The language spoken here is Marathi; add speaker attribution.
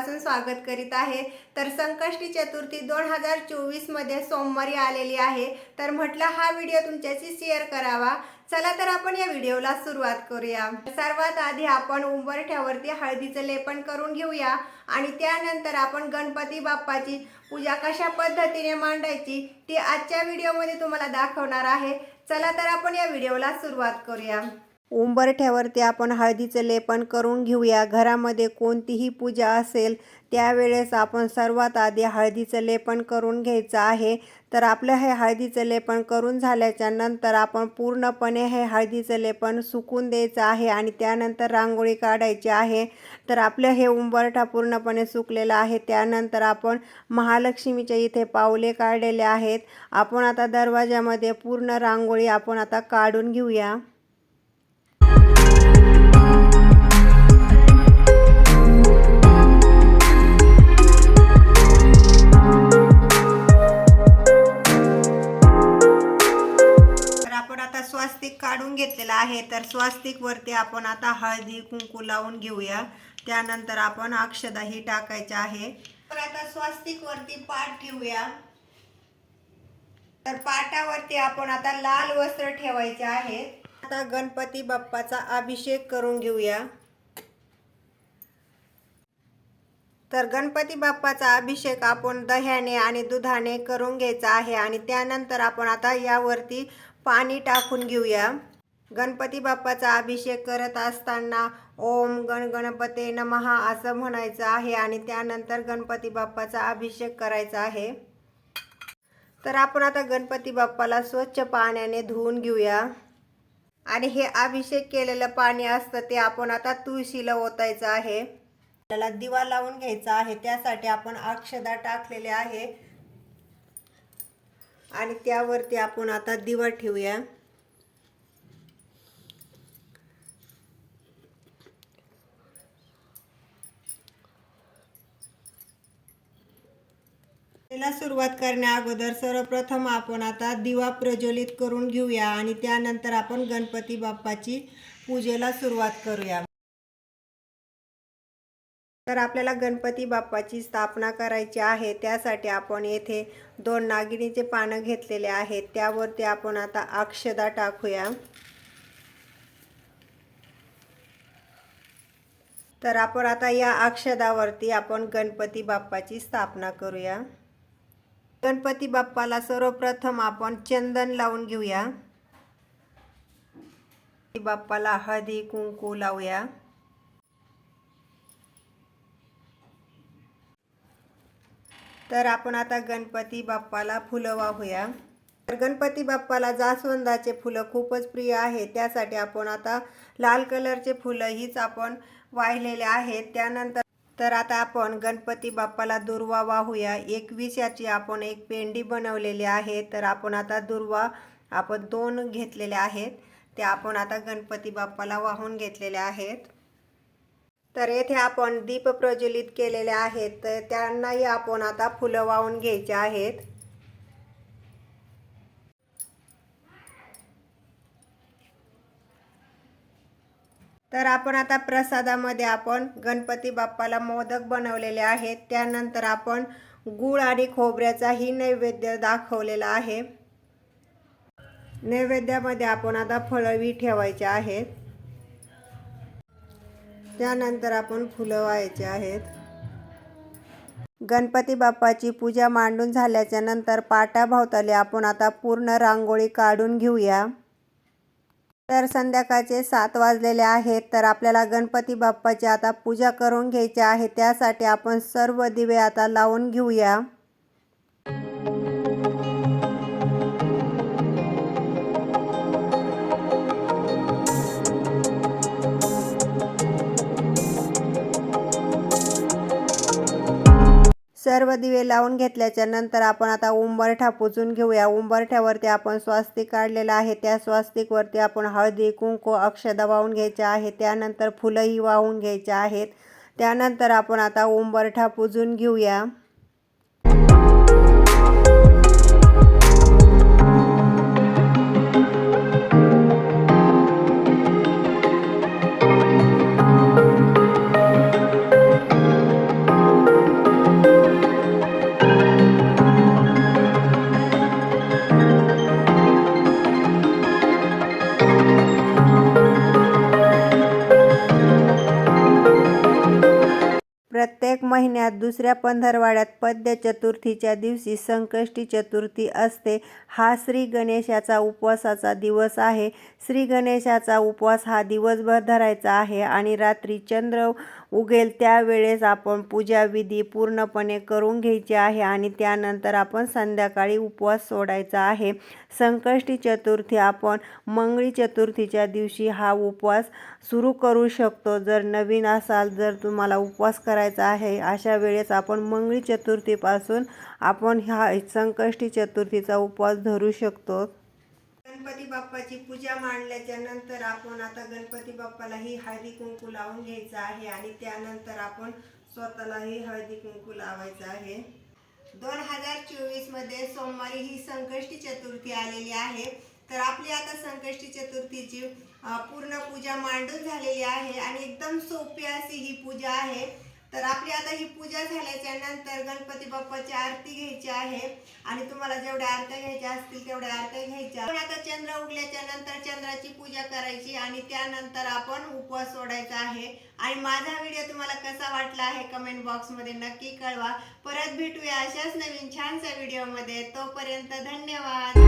Speaker 1: मनापासून स्वागत करीत आहे. तर संकष्टी चतुर्थी दोन हजार चोवीसमध्ये सोमवारी आलेली आहे. तर म्हटलं हा व्हिडिओ तुमच्याशी शेअर करावा. चला तर आपण या व्हिडिओला सुरुवात करूया. सर्वात आधी आपण उंबरठ्यावरती हळदीचं लेपन करून घेऊया आणि त्यानंतर आपण गणपती बाप्पाची पूजा कशा पद्धतीने मांडायची ती आजच्या व्हिडिओमध्ये तुम्हाला दाखवणार आहे. चला तर आपण या व्हिडिओला सुरुवात करूया. उंबरठ्यावरती आपण हळदीचं लेपन करून घेऊया. घरामध्ये कोणतीही पूजा असेल त्यावेळेस आपण सर्वात आधी हळदीचं लेपन करून घ्यायचं आहे. तर आपलं हे हळदीचं लेपन करून झाल्याच्यानंतर आपण पूर्णपणे हे हळदीचं लेपन सुकून द्यायचं आहे आणि त्यानंतर रांगोळी काढायची आहे. तर आपलं हे उंबरठा पूर्णपणे सुकलेलं आहे. त्यानंतर आपण महालक्ष्मीच्या इथे पावले काढलेले आहेत. आपण आता दरवाजामध्ये पूर्ण रांगोळी आपण आता काढून घेऊया. केलेला आहे. तर स्वास्तिक वरती आपण आता हळदी कुंकू लावून घेऊया. त्यानंतर आपण अक्षदाही टाकायचे टाकायच्या आहे. तर आता स्वास्तिक वरती पाठ ठेवूया. तर पाटावरती आपण आता लाल वस्त्र ठेवायचे आहे. आता गणपती बाप्पाचा अभिषेक करून घेऊया. तर गणपती बाप्पाचा अभिषेक आपण दह्याने आणि दुधाने करून घ्यायचा आहे. आणि त्यानंतर आपण आता यावरती पाणी टाकून घेऊया. गणपती बाप्पाचा अभिषेक करत असताना ओम गण गणपते नमहा असं म्हणायचं आहे आणि त्यानंतर गणपती बाप्पाचा अभिषेक करायचा आहे. तर आपण आता गणपती बाप्पाला स्वच्छ पाण्याने धुवून घेऊया. आणि हे अभिषेक केलेलं पाणी असतं ते आपण आता तुळशीला ओतायचं आहे. त्याला दिवा लावून घ्यायचा आहे. त्यासाठी आपण अक्षदा टाकलेले आहे. आणि त्यावरती आपण आता दिवा ठेवूया. त्याला सुरुवात करण्या अगोदर सर्वप्रथम आपण आता दिवा प्रज्वलित करून घेऊया आणि त्यानंतर आपण गणपती बाप्पाची पूजेला सुरुवात करूया. तर आपल्याला गणपती बाप्पाची स्थापना करायची आहे त्यासाठी आपण येथे दोन नागिनीचे पानं घेतलेले आहेत त्यावरती आपण आता अक्षदा टाकूया. तर आपण आता या अक्षदावरती आपण गणपती बाप्पाची स्थापना करूया. गणपती बाप्पाला सर्वप्रथम आपण चंदन लावून घेऊया. बाप्पाला हळदी कुंकू लावूया. तर आपण आता गणपती बाप्पाला फुलं वाहूया. तर गणपती बाप्पाला जास्वंदाचे फुलं खूपच प्रिय आहे. त्यासाठी आपण आता लाल कलरचे फुलं हीच आपण वाहिलेले आहेत. त्यानंतर तर आता आपण गणपती बाप्पाला दुर्वा वाहूया. एकवीस याची आपण एक पेंडी बनवलेली आहे. तर आपण आता दुर्वा आपण दोन घेतलेले आहेत. ते आपण आता गणपती बाप्पाला वाहून घेतलेले आहेत. तर येथे आपण दीप प्रज्वलित केलेले आहेत. तर त्यांनाही आपण आता फुलं वाहून घ्यायचे आहेत. तर आपण आता प्रसादामध्ये आपण गणपती बाप्पाला मोदक बनवलेले आहेत. त्यानंतर आपण गुळ आणि खोबऱ्याचाही नैवेद्य दाखवलेला आहे. नैवेद्यामध्ये आपण आता फळवी ठेवायचे आहेत. त्यानंतर आपण फुलं व्हायचे आहेत. गणपती बाप्पाची पूजा मांडून झाल्याच्यानंतर पाटाभोवताली आपण आता पूर्ण रांगोळी काढून घेऊया. तर संध्याकाळचे सात वाजलेले आहेत तर आपल्याला गणपती बाप्पाची आता पूजा करून घ्यायची आहे त्यासाठी आपण सर्व दिवे आता लावून घेऊया. सर्व दिवे लावून घेतल्याच्या नंतर आपण आता उंबरठा पुजून घेऊया. उंबरठ्यावरती आपण स्वास्तिक काढलेला आहे. त्या स्वास्तिकवरती आपण हळदी कुंकू अक्षदा वाहून घ्यायच्या आहे त्यानंतर फुलंही वाहून घ्यायच्या आहेत. त्यानंतर आपण आता उंबरठा पुजून घेऊया. प्रत्येक महिन्यात दुसऱ्या पंधरवाड्यात पद्य चतुर्थीच्या दिवशी संकष्टी चतुर्थी असते. हा श्री गणेशाचा उपवासाचा दिवस आहे. श्री गणेशाचा उपवास हा दिवसभर धरायचा आहे आणि रात्री चंद्र उगेल त्यावेळेस आपण पूजाविधी पूर्णपणे करून घ्यायची आहे आणि त्यानंतर आपण संध्याकाळी उपवास सोडायचा आहे. संकष्टी चतुर्थी आपण मंगळी चतुर्थीच्या दिवशी हा उपवास सुरू करू शकतो. जर नवीन असाल जर तुम्हाला उपवास करायचा आहे अशा वेळेस आपण मंगळी चतुर्थीपासून आपण ह्या संकष्टी चतुर्थीचा उपवास धरू शकतो. गणपती बाप्पाची पूजा मांडल्याच्या नंतर आपण आता गणपती बाप्पालाही हळदी कुंकू लावून घ्यायचं आहे आणि त्यानंतर आपण स्वतःलाही हळदी कुंकू लावायचं आहे. दोन हजार चोवीसमध्ये सोमवारी ही संकष्टी चतुर्थी आलेली आहे. तर आपली आता संकष्टी चतुर्थीची पूर्ण पूजा मांडून झालेली आहे आणि एकदम सोपी अशी ही पूजा आहे. तर आपली आता ही पूजा झाल्याच्यानंतर गणपती बाप्पाची आरती घ्यायची आहे. आणि तुम्हाला जेवढ्या आरत्या घ्यायच्या असतील तेवढ्या आरत्या घ्यायच्या. पण आता चंद्र उगल्याच्या नंतर चंद्राची पूजा करायची आणि त्यानंतर आपण उपवास सोडायचा आहे. आणि माझा व्हिडिओ तुम्हाला कसा वाटला आहे कमेंट बॉक्समध्ये नक्की कळवा. परत भेटूया अशाच नवीन छानशा व्हिडिओमध्ये. तोपर्यंत धन्यवाद.